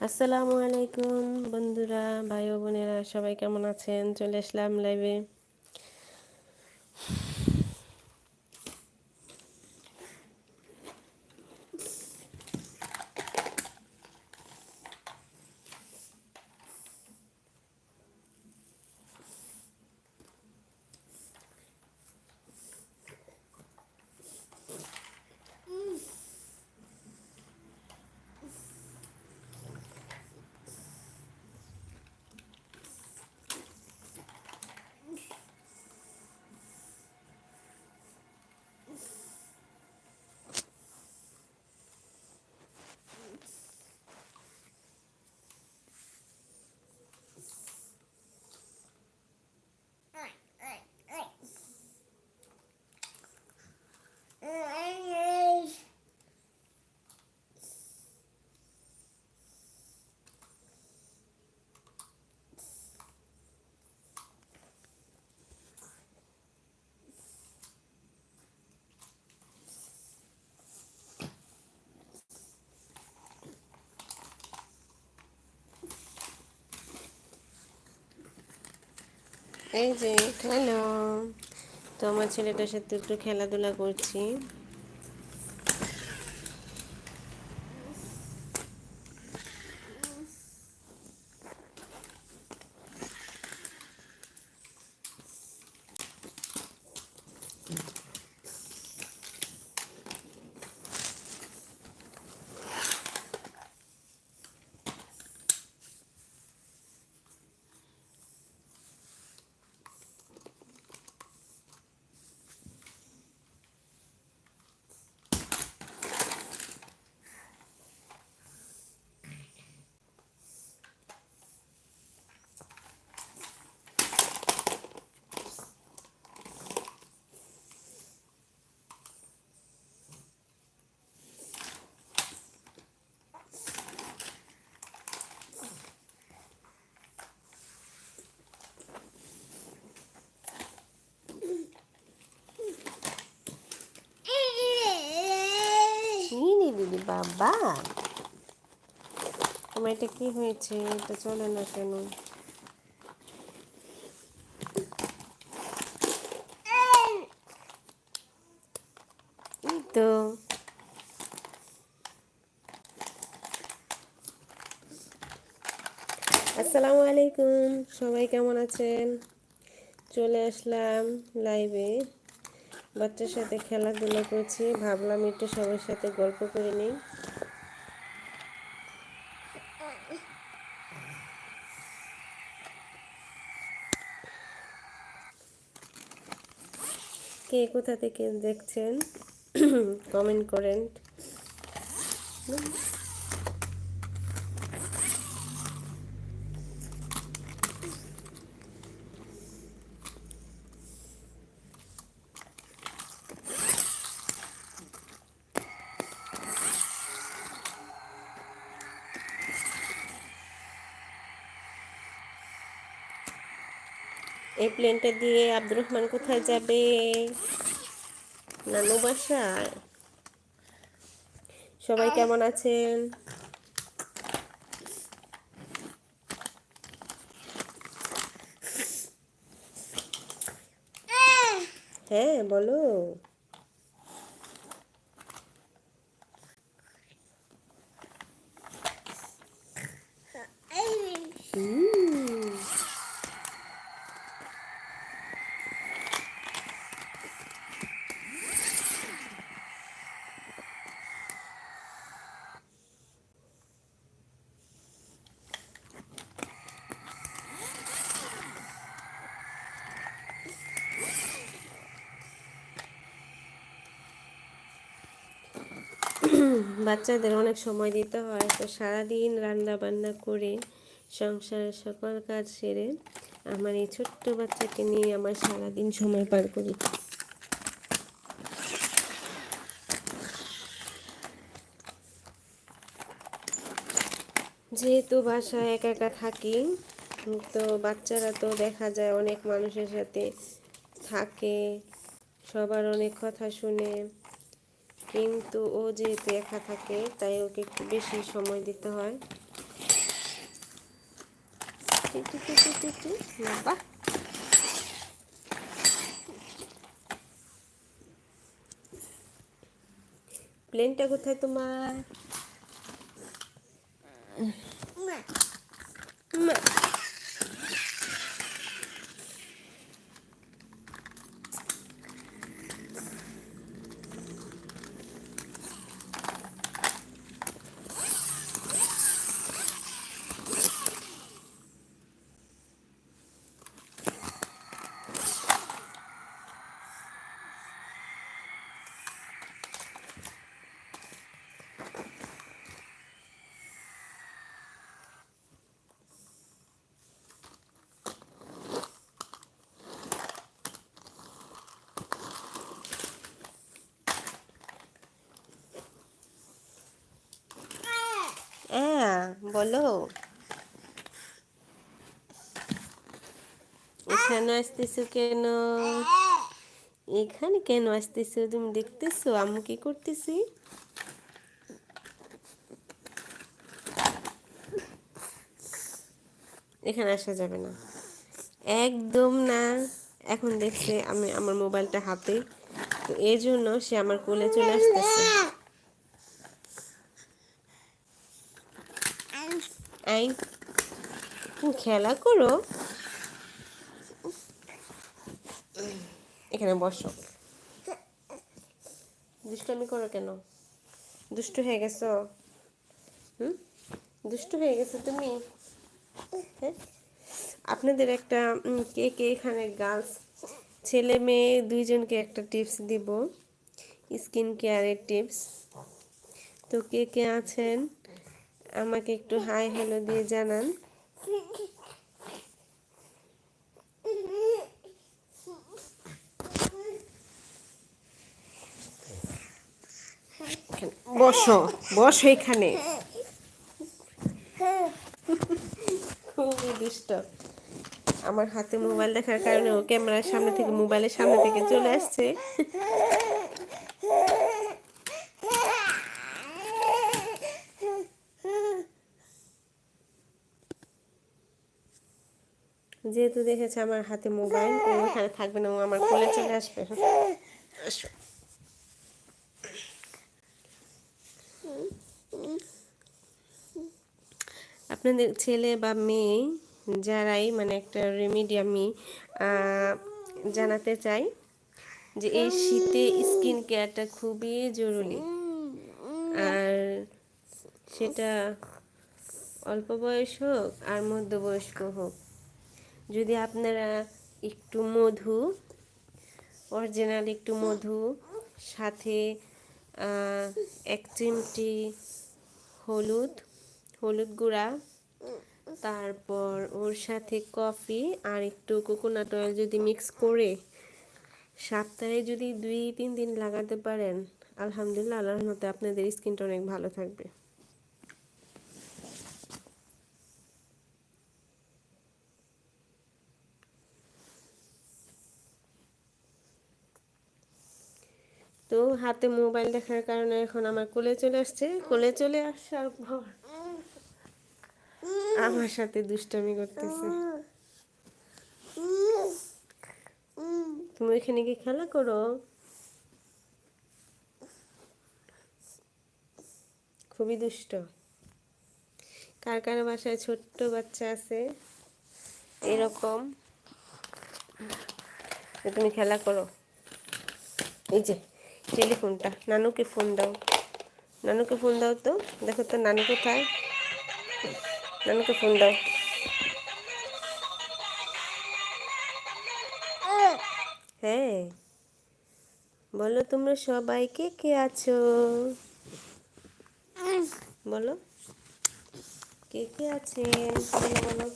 আসসালামু আলাইকুম বন্ধুরা ভাই বোনেরা সবাই কেমন আছেন? চলে আসলাম লাইভে এই যে হ্যালো। তো আমার ছেলেটার সাথে একটু খেলাধুলা করছি নিনি দিদি বাবা। তোমার এটা কি হয়েছে? এটা চলে না কেন? তো। আসসালামু আলাইকুম। সবাই কেমন আছেন? চলে আসলাম লাইভে বাচ্চার সাথে খেলাধুলা করছি, ভাবলাম একটু সবার সাথে গল্প করে নিই। কে কোথা থেকে দেখছেন? কমেন্ট করেন। প্লেনটা দিয়ে আব্দুর রহমান কোথায় যাবে? নানু বাসায়। সবাই কেমন আছেন? হ্যাঁ। বলো হুম বাচ্চাদের অনেক সময় দিতে হয়। তো সারাদিন রান্না বান্না করে সংসারের সকল কাজ সেরে আমার এই ছোট্ট বাচ্চাকে নিয়ে আমার সারাদিন সময় পার করি। যেহেতু বাসায় একা একা থাকি, তো বাচ্চারা তো দেখা যায় অনেক মানুষের সাথে থাকে, সবার অনেক কথা শুনে। কিন্তু ও যেহেতু একা থাকে তাই ওকে একটু বেশি সময় দিতে হয়। প্লেনটা কোথায় তোমার? মা। বলো। এখানে আসতেছো কেন? এখানে কেন আসতেছো? তুমি দেখতেছো? আমি কি করতেছি? এখানে আসা যাবে না। একদম না। এখন দেখছে আমি আমার মোবাইলটা হাতে। তো এই জন্য সে আমার কোলে চলে আসতেছে। তুমি খেলা করো। এখানে বসো। দুষ্টামি করো কেন? দুষ্ট হয়ে গেছো? হুম? দুষ্ট হয়ে গেছো তুমি? হ্যাঁ? আপনাদের একটা কে কে এখানে গার্লস ছেলে মেয়ে দুইজনকে একটা টিপস দিব। স্কিন কেয়ারের টিপস তো কে কে আছেন? আমাকে একটু হাই হ্যালো দিয়ে জানান। বসো বসো এখানে। খুবই দুষ্ট। আমার হাতে মোবাইল দেখার কারণে ও ক্যামেরার সামনে থেকে মোবাইলের সামনে থেকে চলে আসছে। যেহেতু দেখেছে আমার হাতে মোবাইল ওখানে থাকবে না, ও আমার কোলে চলে আসবে। আসো। আপনাদের ছেলে বা মেয়ে যারাই মানে একটা রেমেডি আমি জানাতে চাই যে এই শীতে স্কিন কেয়ারটা খুবই জরুরি। আর সেটা অল্প বয়স হোক আর মধ্যবয়স্ক হোক। যদি আপনারা একটু মধু অরিজিনাল একটু মধু, সাথে এক চিমটি হলুদ হলুদ গুঁড়া, তারপর ওর সাথে কফি আর একটু কোকোনাট অয়েল যদি মিক্স করে সপ্তাহে যদি দুই, তিন দিন লাগাতে পারেন, আলহামদুলিল্লাহ, আল্লাহর মতে আপনাদের স্কিনটা অনেক ভালো থাকবে। তো হাতে মোবাইল দেখার কারণে এখন আমার কোলে চলে আসছে। কোলে চলে আসার পর আমার সাথে দুষ্টামি করতেছে। তুমি এখানে কি খেলা করো। খুবই দুষ্ট। কার কার বাসায় ছোট্ট বাচ্চা আছে? এরকম। তুমি খেলা করো। এই যে টেলিফোনটা নানুকে ফোন দাও নানুকে ফোন দাও তো দেখো তো নানু কোথায় নানুকে ফোন দাও হ্যাঁ বলো তোমরা সবাই কে কে আছো বলো কে কে আছেন বলো বলো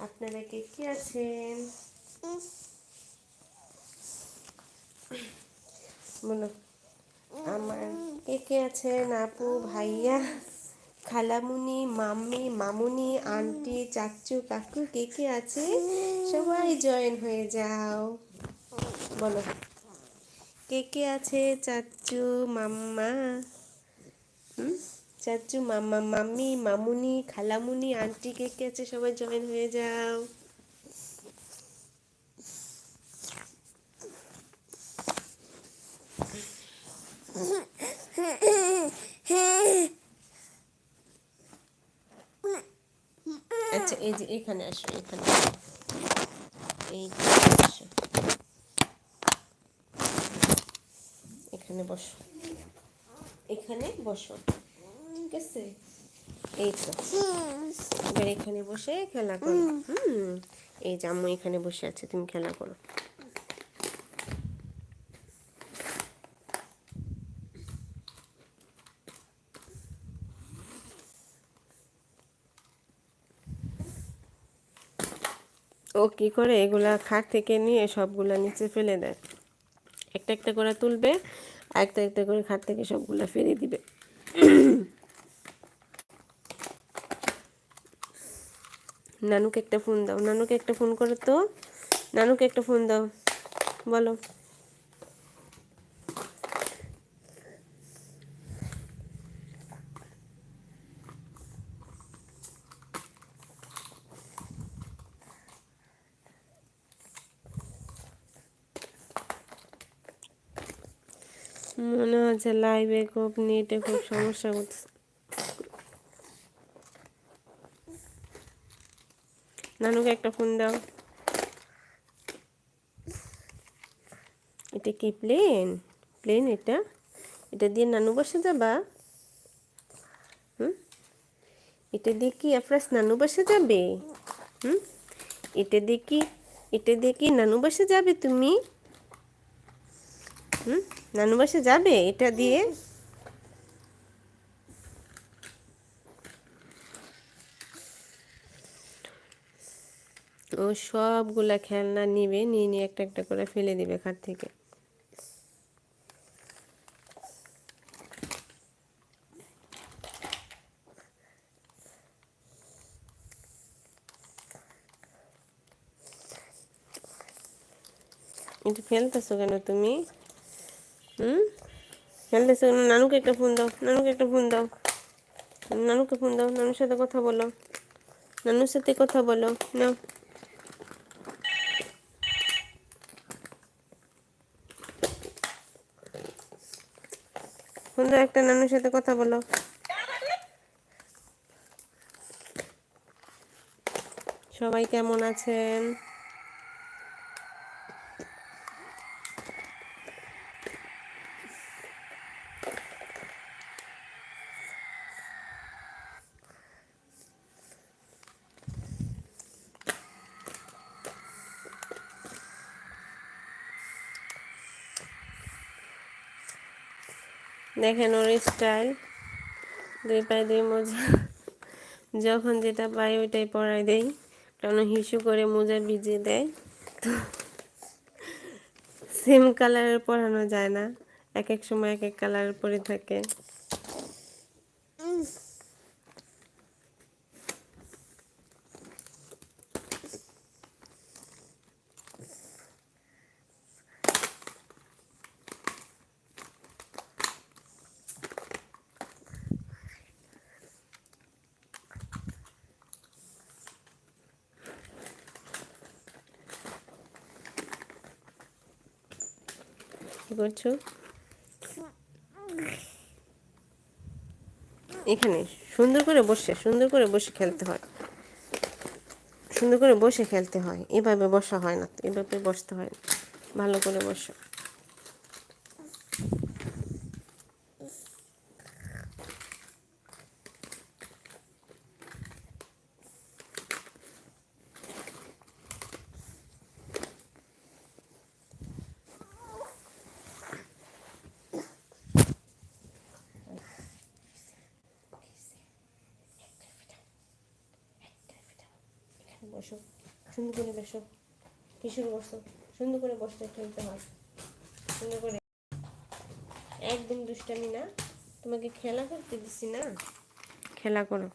আপনারা কে কে আছেন বলো আমার কে কে আছেন আপু ভাইয়া, খালামুনি, মাম্মি, মামুনি, আন্টি, চাচু, কাকু কে কে আছে? সবাই জয়েন হয়ে যাও। বলো। কে কে আছে? চাচু, মাম্মা, হুম? চাচু, মাম্মা, মাম্মি, মামুনি, খালামুনি, আন্টি কে কে আছে? সবাই জয়েন হয়ে যাও। আচ্ছা এই যে এখানে আসো এখানে এই আসো। এখানে বসো। এখানে বসো। ঠিক আছে? এই তো। এবার এখানে বসে খেলা করো। হুম। এই যে আম্মু এখানে বসে আছে তুমি খেলা করো। ও কি করে? এগুলা খাট থেকে নিয়ে সবগুলা নিচে ফেলে দেয়। একটা একটা করে তুলবে একটা একটা করে খাট থেকে সবগুলা ফেলে দিবে। নানুকে একটা ফোন দাও। নানুকে একটা ফোন করে তো। নানুকে একটা ফোন দাও। বলো। মনে হচ্ছে লাইভে খুব নেটে খুব সমস্যা হচ্ছে নানুকে একটা ফোন দাও। এটা কি প্লেন প্লেন এটা? এটা দিয়ে নানু বসে যাবা? হুম? এটা দিয়ে কি আফরাস নানু বসে যাবে? হুম? এটা দিয়ে কি, এটা দিয়ে কি নানু বসে যাবে তুমি? হুম? নানু বাসে যাবে? এটা দিয়ে? ও সবগুলা খেলনা নিবে, নিয়ে নিয়ে একটা একটা করে ফেলে দিবে খাট থেকে। এটা ফেলতেছো কেন তুমি? খেলতেছো নানুকে একটা ফোন দাও, নানুকে একটা ফোন দাও। নানুকে ফোন দাও, নানুর সাথে কথা বলো। নানুর সাথে কথা বলো নাও ফোন দাও, একটা নানুর সাথে কথা বলো। সবাই কেমন আছেন? দেখেন ওর স্টাইল দুই পায়ে দুই মোজা। যখন যেটা পাই ওইটাই পরাই দেই। কারণ হিসু করে মোজা ভিজিয়ে দেয়। তো সেম কালারের পরানো যায় না। এক এক সময় এক এক কালারের পরে থাকে। কি করছ? এখানে, সুন্দর করে বসে, সুন্দর করে বসে খেলতে হয়। সুন্দর করে বসে খেলতে হয়। এভাবে বসা হয় না, এভাবে বসতে হয় ভালো করে বসো। বসো সুন্দর করে বসো। কিশোর বসো। সুন্দর করে বসতে খেলতে হয়। সুন্দর করে। একদম দুষ্টামি না। তোমাকে খেলা করতে দিছি না? খেলা করো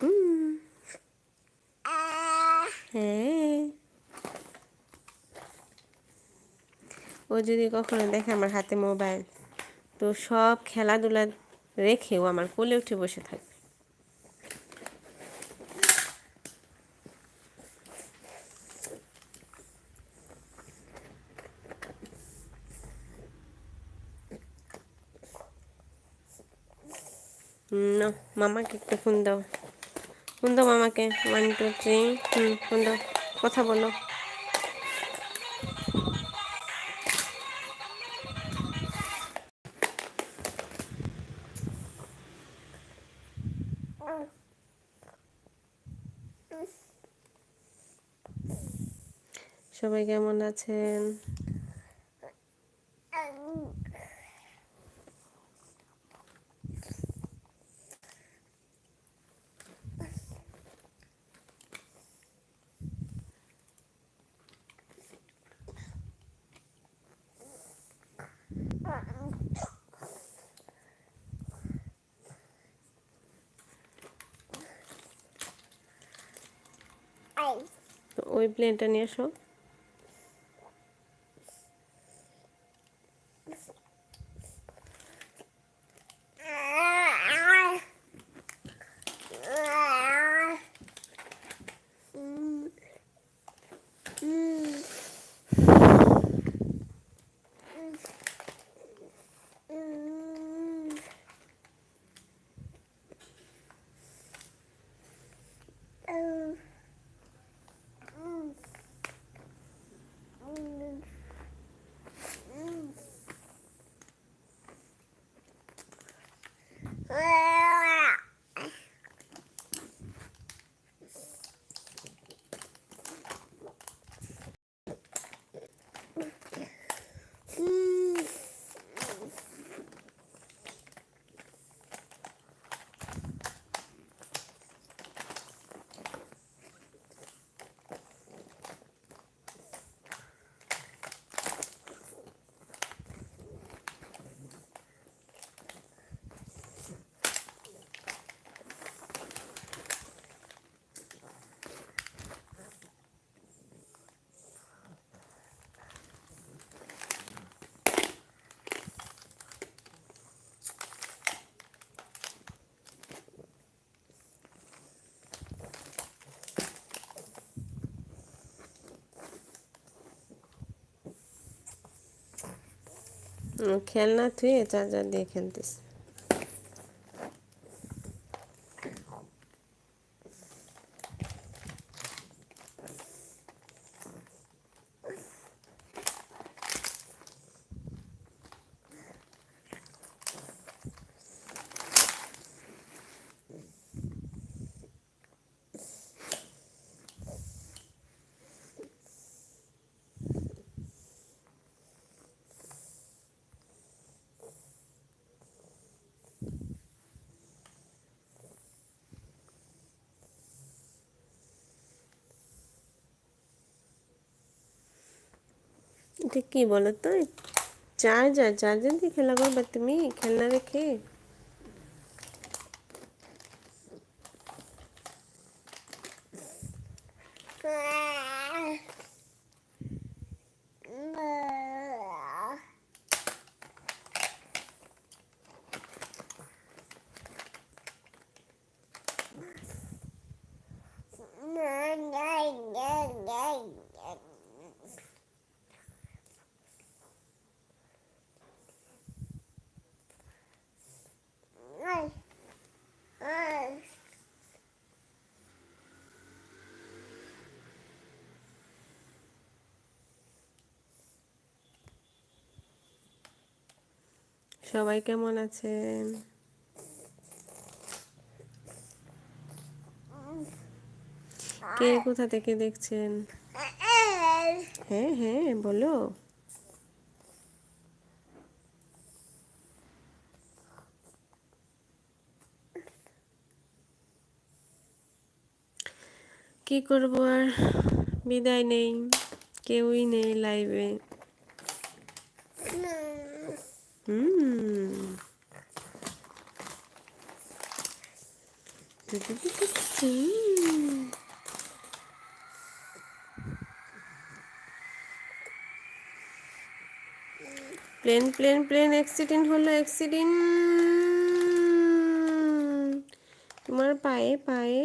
হুম। হ্যাঁ যদি কখনো দেখে আমার হাতে মোবাইল, তো সব খেলাধুলা রেখেও আমার কোলে উঠে বসে থাকবে মামাকে একটু ফোন দাও। ফোন দাও মামাকে ওয়ান টু থ্রি হুম, ফোন দাও, কথা বলো। সবাই কেমন আছেন? ওই প্লেনটা নিয়ে এসো ও খেলনা থুয়ে চার্জার দিয়ে খেলতেছে। এটা কি বলো তো চার্জার চার্জার দিয়ে খেলা করবে তুমি খেলনা রেখে সবাই কেমন আছেন? কে কোথা থেকে দেখছেন? হ্যাঁ হ্যাঁ বলো। কি করব আর? বিদায় নেই, কেউই নেই লাইভে হুম প্লেন প্লেন প্লেন অ্যাক্সিডেন্ট হলো অ্যাক্সিডেন্ট তোমার পায়ে পায়ে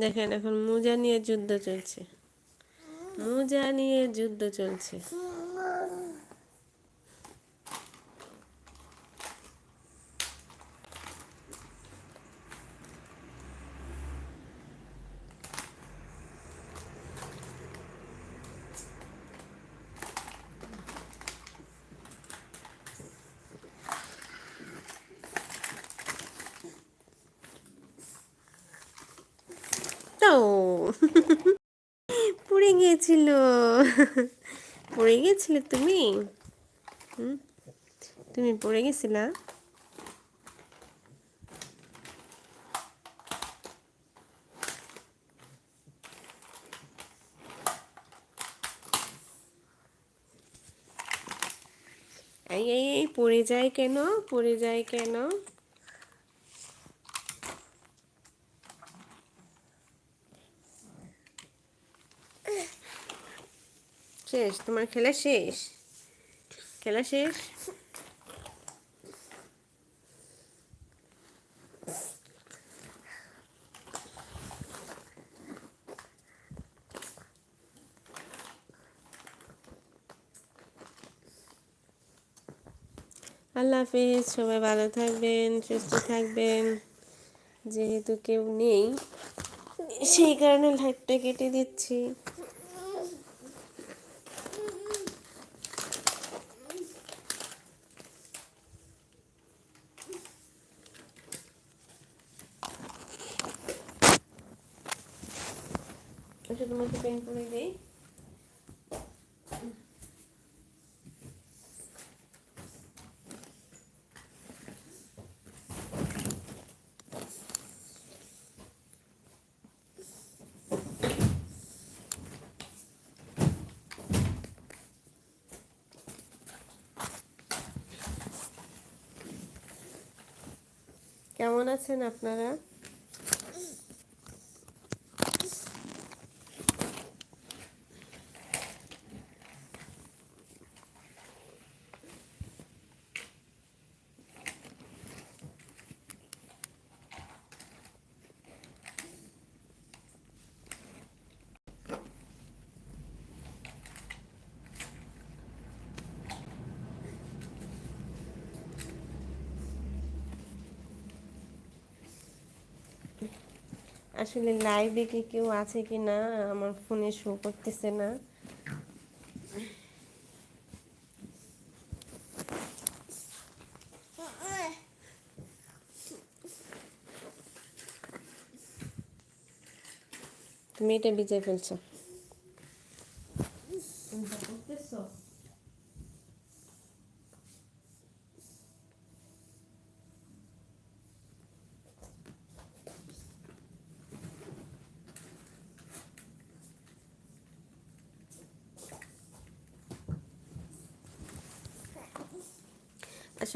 দেখেন এখন মোজা নিয়ে যুদ্ধ চলছে। মোজা নিয়ে যুদ্ধ চলছে। তো পড়ে গিয়েছিল। পড়ে গিয়েছিলে তুমি? তুমি পড়ে গেছিলা? এই, পড়ে যায় কেন? পড়ে যায় কেন? শেষ? তোমার খেলা শেষ? খেলা শেষ? আল্লাহ হাফিজ, সবাই ভালো থাকবেন, সুস্থ থাকবেন। যেহেতু কেউ নেই, সেই কারণে লাইফটা কেটে দিচ্ছি আচ্ছা তোমাকে পেন করে দিই কেমন আছেন আপনারা? আসলে লাইভে কি কেউ আছে কি না আমার ফোনে শো করতেছে না। তুমি এটা বিজয় ফেলছো।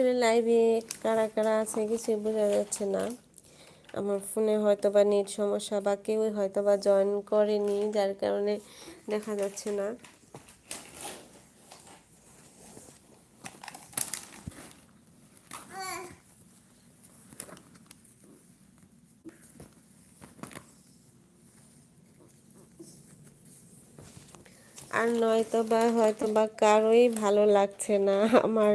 আসলে লাইভে কারা কারা আছে কিছুই বোঝা যাচ্ছে না। আমার ফোনে হয়তো বা নেট সমস্যা বা কেউ হয়তো বা জয়েন করেনি, যার কারণে দেখা যাচ্ছে না। আর নয়তো বা হয়তো বা কারোই ভালো লাগছে না। আমার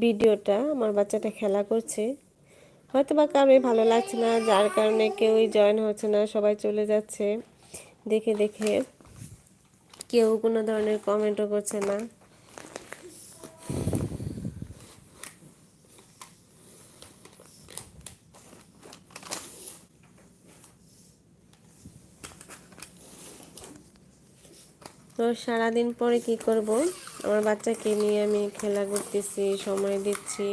ভিডিওটা আমার বাচ্চাটা খেলা করছে। হয়তো বা কারোই ভালো লাগছে না, যার কারণে কেউই জয়েন হচ্ছে না, সবাই চলে যাচ্ছে। দেখে দেখে কেউ কোনো ধরনের কমেন্টও করছে না। তো সারাদিন পরে কি করব? আমার বাচ্চাকে নিয়ে আমি খেলা করতেছি সময় দিচ্ছি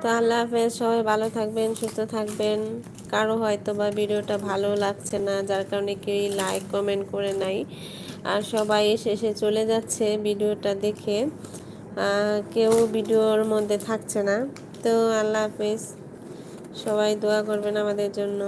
তো আল্লাহ হাফেজ, সবাই ভালো থাকবেন, সুস্থ থাকবেন। কারও হয়তো বা ভিডিওটা ভালো লাগছে না, যার কারণে কেউই লাইক কমেন্ট করে নাই। আর সবাই শেষে চলে যাচ্ছে ভিডিওটা দেখে। কেউ ভিডিওর মধ্যে থাকছে না। তো আল্লাহ হাফেজ, সবাই দোয়া করবেন আমাদের জন্য।